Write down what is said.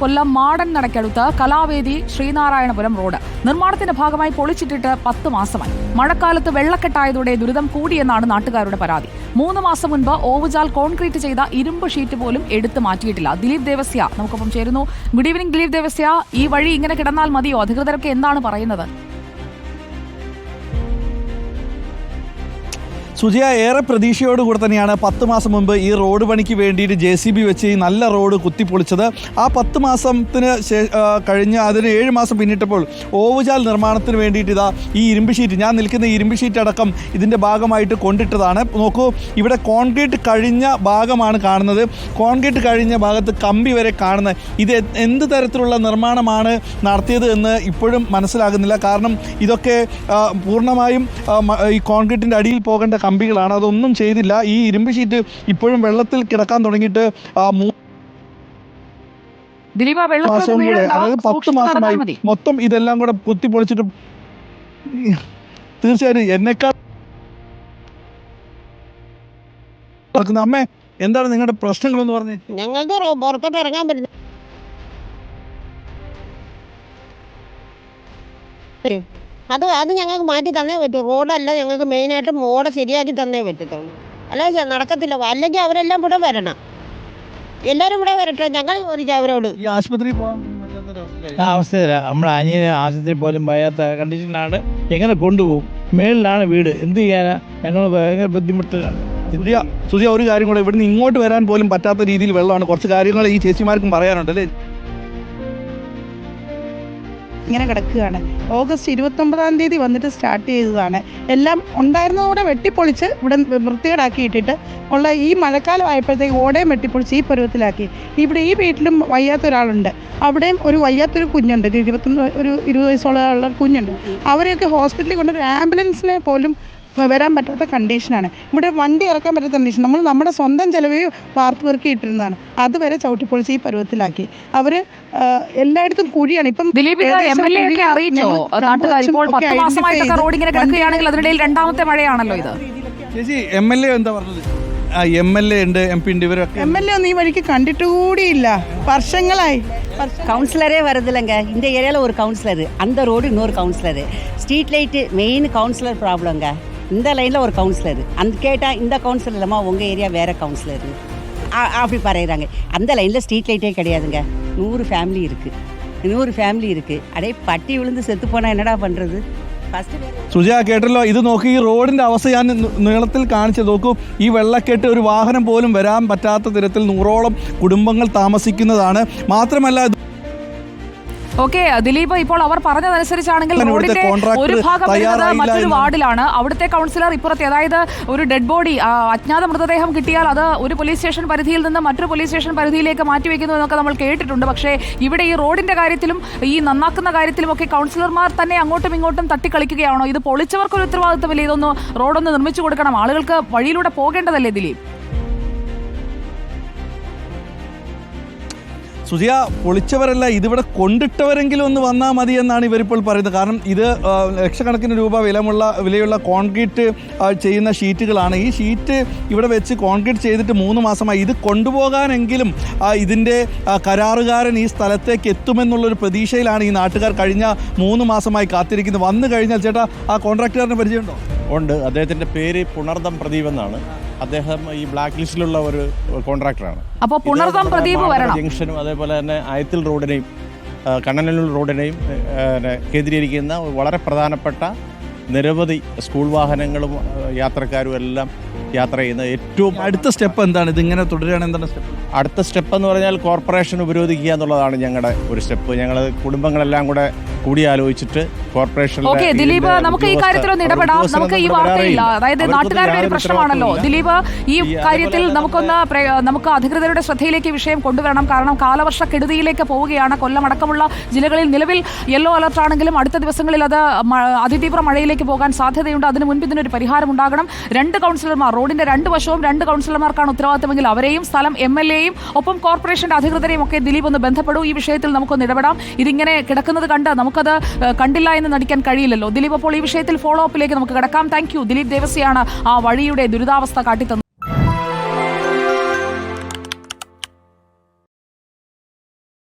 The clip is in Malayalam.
കൊല്ലം മാടൻ നടക്കടുത്ത് കലാവേദി ശ്രീനാരായണപുരം റോഡ്. നിർമ്മാണത്തിന്റെ ഭാഗമായി പൊളിച്ചിട്ടിട്ട് പത്ത് മാസമായി. മഴക്കാലത്ത് വെള്ളക്കെട്ടായതോടെ ദുരിതം കൂടിയെന്നാണ് നാട്ടുകാരുടെ പരാതി. മൂന്ന് മാസം മുൻപ് ഓവുചാൽ കോൺക്രീറ്റ് ചെയ്ത ഇരുമ്പ് ഷീറ്റ് പോലും എടുത്തു മാറ്റിയിട്ടില്ല. ദിലീപ് ദേവസ്യ നമുക്കൊപ്പം ചേരുന്നു. Good evening Dileep Devasia. ഈ വഴി ഇങ്ങനെ കിടന്നാൽ മതിയോ? അധികൃതരൊക്കെ എന്താണ് പറയുന്നത്? സുജയ ഏറെ പ്രതീക്ഷയോടുകൂടെ തന്നെയാണ് പത്ത് മാസം മുമ്പ് ഈ റോഡ് പണിക്ക് വേണ്ടിയിട്ട് ജെ സി ബി വെച്ച് ഈ നല്ല റോഡ് കുത്തിപ്പൊളിച്ചത്. ആ പത്ത് മാസത്തിന് കഴിഞ്ഞ് അതിന് ഏഴ് മാസം പിന്നിട്ടപ്പോൾ ഓവുചാൽ നിർമ്മാണത്തിന് വേണ്ടിയിട്ട് ഇതാ ഈ ഇരുമ്പ് ഷീറ്റ് ഞാൻ നിൽക്കുന്ന ഇരുമ്പ് ഷീറ്റ് അടക്കം ഇതിന്റെ ഭാഗമായിട്ട് കൊണ്ടിട്ടതാണ്. നോക്കൂ ഇവിടെ കോൺക്രീറ്റ് കഴിഞ്ഞ ഭാഗമാണ് കാണുന്നത്. കോൺക്രീറ്റ് കഴിഞ്ഞ ഭാഗത്ത് കമ്പി വരെ കാണുന്നത്. ഇത് എന്ത് തരത്തിലുള്ള നിർമ്മാണമാണ് നടത്തിയത് എന്ന് ഇപ്പോഴും മനസ്സിലാകുന്നില്ല. കാരണം ഇതൊക്കെ പൂർണമായും ഈ കോൺക്രീറ്റിന്റെ അടിയിൽ പോകേണ്ട കമ്പികളാണ്. അതൊന്നും ചെയ്തില്ല. ഈ ഇരുമ്പ് ഷീറ്റ് ഇപ്പോഴും വെള്ളത്തിൽ കിടക്കാൻ തുടങ്ങിയിട്ട് ദിലീപ് വെള്ളത്തിൽ മാസവും കൂടെ. അതായത് പത്ത് മാസമായി മൊത്തം ഇതെല്ലാം കൂടെ കുത്തി പൊളിച്ചിട്ട് തീർച്ചയായും എന്നെക്കാൾ അമ്മേ എന്താണ് നിങ്ങളുടെ പ്രശ്നങ്ങളെന്ന് എന്ന് ഞങ്ങൾക്ക് റോ- പുറത്തോട്ട് ഇറങ്ങാൻ പറ്റില്ല. അത് അത് ഞങ്ങൾക്ക് മാറ്റി തന്നേ പറ്റൂ. റോഡല്ല ഞങ്ങൾക്ക് മെയിനായിട്ട് റോഡ് ശരിയാക്കി തന്നേ പറ്റത്തുള്ളൂ. അല്ലാതെ ചെ- നടക്കത്തില്ല. അല്ലെങ്കിൽ അവരെല്ലാം ഇവിടെ വരണം. എല്ലാവരും ഇവിടെ വരട്ടെ. ഞങ്ങൾ ചോദിക്കാം അവരോട്. ഈ ആശുപത്രിയിൽ പോകാൻ അവസ്ഥയില്ല. നമ്മുടെ അനിയന് ആശുപത്രിയിൽ പോലും വയ്യാത്ത കണ്ടീഷനിലാണ് എങ്ങനെ കൊണ്ടുപോകും? മേളിലാണ് വീട്. എന്ത് ചെയ്യാനാ? ഞങ്ങൾ ഭയങ്കര ബുദ്ധിമുട്ടിലാണ്. സുധിയ ഒരു കാര്യം കൂടെ. ഇവിടുന്ന് ഇങ്ങോട്ട് വരാൻ പോലും പറ്റാത്ത രീതിയിൽ വെള്ളമാണ്. കുറച്ച് കാര്യങ്ങൾ ഈ ചേച്ചിമാർക്കും പറയാനുണ്ട് അല്ലേ? ഇങ്ങനെ കിടക്കുകയാണ്. ഓഗസ്റ്റ് ഇരുപത്തൊമ്പതാം തീയതി വന്നിട്ട് സ്റ്റാർട്ട് ചെയ്തതാണ്. എല്ലാം ഉണ്ടായിരുന്നതോടെ വെട്ടിപ്പൊളിച്ച് ഇവിടെ വൃത്തികേടാക്കി ഇട്ടിട്ട് ഉള്ള ഈ മഴക്കാലം ആയപ്പോഴത്തേക്ക് ഓടയും വെട്ടിപ്പൊളിച്ച് ഈ പരുവത്തിലാക്കി. ഇവിടെ ഈ വീട്ടിലും വയ്യാത്ത ഒരാളുണ്ട്. അവിടെയും ഒരു വയ്യാത്തൊരു കുഞ്ഞുണ്ട്. ഇരുപത്തൊന്ന് ഒരു ഇരുപത് വയസ്സുള്ള ഉള്ള കുഞ്ഞുണ്ട്. അവരെയൊക്കെ ഹോസ്പിറ്റലിൽ കൊണ്ട് ഒരു ആംബുലൻസിനെ പോലും വരാൻ പറ്റാത്ത കണ്ടീഷനാണ് ഇവിടെ വണ്ടി ഇറക്കാൻ പറ്റാത്ത കണ്ടീഷൻ നമ്മൾ നമ്മുടെ സ്വന്തം ചിലവിൽ വാർപ്പ് പെറുക്കി ഇട്ടിരുന്നതാണ് അതുവരെ ചവിട്ടിപ്പൊളിച്ച് ഈ പരുവത്തിലാക്കി അവർ എല്ലായിടത്തും കുഴിയാണ് ഇപ്പം ദിലീപ് ഇത് ഏകദേശം എം എൽ എ ഒക്കെ കുഴി അറിയിച്ചോ ഞങ്ങൾ നാട്ടുകാർ ഇപ്പോൾ ഒക്കെ പത്ത് മാസമായിട്ടൊക്കെ identify റോഡ് ഇങ്ങനെ ചെയ്ത് കിടക്കുകയാണെങ്കിൽ അതിനിടയിൽ രണ്ടാമത്തെ മഴയാണല്ലോ ഇത് ചേച്ചി എം എൽ എ എന്താ പറഞ്ഞത് ആ എം എൽ എ ഉണ്ട് എം പി ഉണ്ട് ഇവരൊക്കെ എം എൽ എ ഒന്നും ഈ വഴിക്ക് കണ്ടിട്ട് കൂടിയില്ല വർഷങ്ങളായി വർഷ- கவுன்சிலரே வரதில்லைங்க இந்த ஏரியாவில் ஒரு கவுன்சிலர் அந்த ரோடு இன்னொரு councillor street light main councillor ப்ராப்ளங்க இந்த லைனில் ஒரு கவுன்சிலர் அந்த கேட்டால் இந்த கவுன்சிலர் இல்லைம்மா உங்கள் ஏரியா வேறு கவுன்சிலர் அப்படி பறையிறாங்க அந்த லைனில் ஸ்ட்ரீட் லைட்டே கிடையாதுங்க நூறு ஃபேமிலி இருக்குது நூறு ஃபேமிலி இருக்குது அடே பட்டி விழுந்து செத்து போனால் என்னடா பண்ணுறது ஃபஸ்ட்டு സുജയ കേട്ടല്ലോ ഇത് നോക്കി ഈ റോഡിന്റെ അവസ്ഥ ഞാൻ നി- നീളത്തിൽ കാണിച്ചു നോക്കൂ ഈ വെള്ളക്കെട്ട് ഒരു വാഹനം പോലും വരാൻ പറ്റാത്ത തരത്തിൽ നൂറോളം കുടുംബങ്ങൾ താമസിക്കുന്നതാണ് മാത്രമല്ല ഇത് ഓക്കെ ദിലീപ് ഇപ്പോൾ അവർ പറഞ്ഞതനുസരിച്ചാണെങ്കിൽ റോഡിന്റെ ഒരു ഭാഗം വരുന്നത് മറ്റൊരു വാർഡിലാണ്. അവിടുത്തെ കൗൺസിലർ ഇപ്പുറത്തെ അതായത് ഒരു ഡെഡ് ബോഡി അജ്ഞാത മൃതദേഹം കിട്ടിയാൽ അത് ഒരു പോലീസ് സ്റ്റേഷൻ പരിധിയിൽ നിന്ന് മറ്റൊരു പോലീസ് സ്റ്റേഷൻ പരിധിയിലേക്ക് മാറ്റിവെക്കുന്നു എന്നൊക്കെ നമ്മൾ കേട്ടിട്ടുണ്ട്. പക്ഷേ ഇവിടെ ഈ റോഡിന്റെ കാര്യത്തിലും ഈ നന്നാക്കുന്ന കാര്യത്തിലും ഒക്കെ കൗൺസിലർമാർ തന്നെ അങ്ങോട്ടും ഇങ്ങോട്ടും തട്ടിക്കളിക്കുകയാണോ? ഇത് പൊളിച്ചവർക്കൊരു ഉത്തരവാദിത്തമില്ല ഇതൊന്ന് റോഡൊന്ന് നിർമ്മിച്ചു കൊടുക്കണം. ആളുകൾക്ക് വഴിയിലൂടെ പോകേണ്ടതല്ലേ ദിലീപ്? സുജയ പൊളിച്ചവരല്ല ഇതിവിടെ കൊണ്ടിട്ടവരെങ്കിലും ഒന്ന് വന്നാൽ മതി എന്നാണ് ഇവരിപ്പോൾ പറയുന്നത്. കാരണം ഇത് ലക്ഷക്കണക്കിന് രൂപ വിലമുള്ള വിലയുള്ള കോൺക്രീറ്റ് ചെയ്യുന്ന ഷീറ്റുകളാണ്. ഈ ഷീറ്റ് ഇവിടെ വെച്ച് കോൺക്രീറ്റ് ചെയ്തിട്ട് മൂന്ന് മാസമായി. ഇത് കൊണ്ടുപോകാനെങ്കിലും ഇതിന്റെ കരാറുകാരൻ ഈ സ്ഥലത്തേക്ക് എത്തുമെന്നുള്ളൊരു പ്രതീക്ഷയിലാണ് ഈ നാട്ടുകാർ കഴിഞ്ഞ മൂന്ന് മാസമായി കാത്തിരിക്കുന്നത്. വന്നു കഴിഞ്ഞാൽ ചേട്ടാ ആ കോൺട്രാക്ടറിനെ പരിചയമുണ്ടോ? ഉണ്ട്. അദ്ദേഹത്തിന്റെ പേര് പുണർദം പ്രദീപ് എന്നാണ്. അദ്ദേഹം ഈ ബ്ലാക്ക് ലിസ്റ്റിലുള്ള ഒരു കോൺട്രാക്ടറാണ് അപ്പോൾ പ്രദീപ് വരണം. ജംഗ്ഷനും അതേപോലെ തന്നെ ആയത്തിൽ റോഡിനെയും കണ്ണനല്ലൂർ റോഡിനെയും കേന്ദ്രീകരിക്കുന്ന വളരെ പ്രധാനപ്പെട്ട നിരവധി സ്കൂൾ വാഹനങ്ങളും യാത്രക്കാരും എല്ലാം യാത്ര ചെയ്യുന്ന ഏറ്റവും അടുത്ത സ്റ്റെപ്പ് എന്താണ്? ഇതിങ്ങനെ തുടരുകയാണ് എന്താണ് സ്റ്റെപ്പ്? അടുത്ത സ്റ്റെപ്പ് എന്ന് പറഞ്ഞാൽ കോർപ്പറേഷൻ ഉപരോധിക്കുക എന്നുള്ളതാണ് ഞങ്ങളുടെ ഒരു സ്റ്റെപ്പ്. ഞങ്ങൾ കുടുംബങ്ങളെല്ലാം കൂടെ കൂടിയാലോചിച്ചിട്ട് കോർപ്പറേഷൻ ഓക്കെ ദിലീപ് നമുക്ക് ഈ കാര്യത്തിൽ ഒന്ന് ഇടപെടാം. നമുക്ക് ഈ വാർത്തയില്ല അതായത് നാട്ടുകാരുടെ ഒരു പ്രശ്നമാണല്ലോ. ദിലീപ് ഈ കാര്യത്തിൽ നമുക്കൊന്ന് നമുക്ക് അധികൃതരുടെ ശ്രദ്ധയിലേക്ക് വിഷയം കൊണ്ടുവരണം. കാരണം കാലവർഷ കെടുതിയിലേക്ക് പോവുകയാണ്. കൊല്ലം അടക്കമുള്ള ജില്ലകളിൽ നിലവിൽ യെല്ലോ അലർട്ട് ആണെങ്കിലും അടുത്ത ദിവസങ്ങളിൽ അത് അതിതീവ്ര മഴയിലേക്ക് പോകാൻ സാധ്യതയുണ്ട്. അതിനു മുൻപ് ഇതിനൊരു പരിഹാരം ഉണ്ടാകണം. രണ്ട് കൗൺസിലർമാർ റോഡിന്റെ രണ്ട് വശവും രണ്ട് കൗൺസിലർമാർക്കാണ് ഉത്തരവാദിത്തമെങ്കിൽ അവരെയും സ്ഥലം എം എൽ എയും ഒപ്പം കോർപ്പറേഷന്റെ അധികൃതരെയും ഒക്കെ ദിലീപ് ഒന്ന് ബന്ധപ്പെടൂ. ഈ വിഷയത്തിൽ നമുക്കൊന്ന് ഇടപെടാം. ഇതിങ്ങനെ കിടക്കുന്നത് കണ്ട് നമുക്കത് കണ്ടില്ല എന്ന് നടിക്കാൻ കഴിയില്ലല്ലോ. ദിലീപ് അപ്പോൾ ഈ വിഷയത്തിൽ ഫോളോ അപ്പിലേക്ക് നമുക്ക് കിടക്കാം. താങ്ക് യു ദിലീപ് ദേവസിയാണ് ആ വഴിയുടെ ദുരിതാവസ്ഥ കാട്ടിത്തന്നത്.